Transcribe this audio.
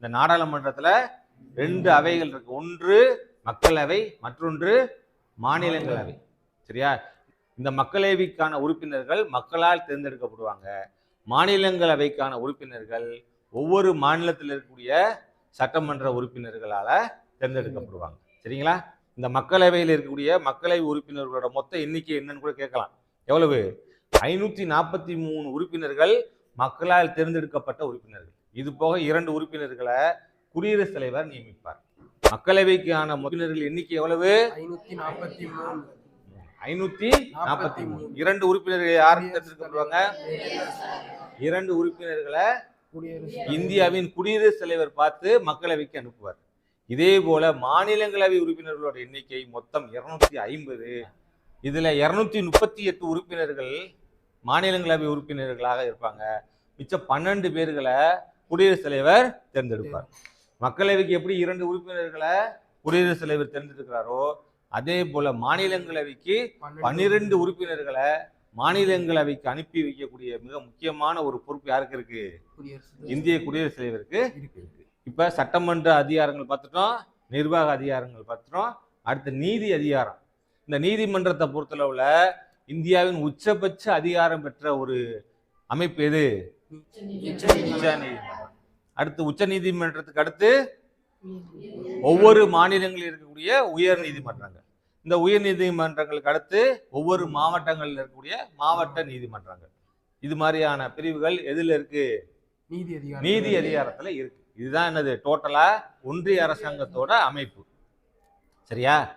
இந்த நாடாளுமன்றத்தில் ரெண்டு அவைகள் இருக்கு. ஒன்று மக்களவை மற்றொன்று மாநிலங்களவை. சரியா? இந்த மக்களவைக்கான உறுப்பினர்கள் மக்களால் தேர்ந்தெடுக்கப்படுவாங்க. மாநிலங்களவைக்கான உறுப்பினர்கள் ஒவ்வொரு மாநிலத்தில் இருக்கக்கூடிய சட்டமன்ற உறுப்பினர்களால் தேர்ந்தெடுக்கப்படுவாங்க. சரிங்களா? இந்த மக்களவையில் இருக்கக்கூடிய மக்களவை உறுப்பினர்களோட மொத்த எண்ணிக்கை என்னன்னு கூட கேட்கலாம். எவ்வளவு? ஐநூற்றி நாற்பத்தி மூணு உறுப்பினர்கள் மக்களால் தேர்ந்தெடுக்கப்பட்ட உறுப்பினர்கள். இது போக இரண்டு உறுப்பினர்களை குடியரசுத் தலைவர் நியமிப்பார். மக்களவைக்கான உறுப்பினர்கள் எண்ணிக்கை எவ்வளவு? ஐநூத்தி நாற்பத்தி மூணு. ஐநூத்தி நாற்பத்தி மூணு. இரண்டு உறுப்பினர்கள் யார் தேர்ந்தெடுக்கப்படுவாங்க? இரண்டு உறுப்பினர்களை இந்தியாவின் குடியரசுத் தலைவர் பார்த்து மக்களவைக்கு அனுப்புவார். இதே போல மாநிலங்களவை உறுப்பினர்களோட எண்ணிக்கை மொத்தம் இருநூத்தி ஐம்பது. இதுல இருநூத்தி முப்பத்தி எட்டு உறுப்பினர்கள் மாநிலங்களவை உறுப்பினர்களாக இருப்பாங்க. மிச்சம் பன்னெண்டு பேர்களை குடியரசுத் தலைவர் தேர்ந்தெடுப்பார். மக்களவைக்கு எப்படி இரண்டு உறுப்பினர்களை குடியரசுத் தலைவர் தேர்ந்தெடுக்கிறாரோ அதே போல மாநிலங்களவைக்கு பன்னிரண்டு உறுப்பினர்களை மாநிலங்களவைக்கு அனுப்பி வைக்கக்கூடிய மிக முக்கியமான ஒரு பொறுப்பு யாருக்கு இருக்கு? இந்திய குடியரசுத் தலைவருக்கு இப்ப சட்டமன்ற அதிகாரங்கள் பார்த்துட்டோம் நிர்வாக அதிகாரங்கள் பார்த்துட்டோம் அடுத்து நீதி அதிகாரம். இந்த நீதிமன்றத்தை பொறுத்தளவுல இந்தியாவின் உச்சபட்ச அதிகாரம் பெற்ற ஒரு அமைப்பு எது? உச்ச நீதிமன்றம். அடுத்து உச்ச நீதிமன்றத்துக்கு அடுத்து ஒவ்வொரு மாநிலங்களில் இருக்கக்கூடிய உயர் நீதிமன்றங்கள். இந்த உயர் நீதிமன்றங்களுக்கு அடுத்து ஒவ்வொரு மாவட்டங்களில் இருக்கக்கூடிய மாவட்ட நீதிமன்றங்கள். இது மாதிரியான பிரிவுகள் எதுல இருக்கு? நீதி அதிகாரம் நீதி அதிகாரத்துல இருக்கு. இதுதான் என்னது? டோட்டலா ஒன்றிய அரசாங்கத்தோட அமைப்பு. சரியா?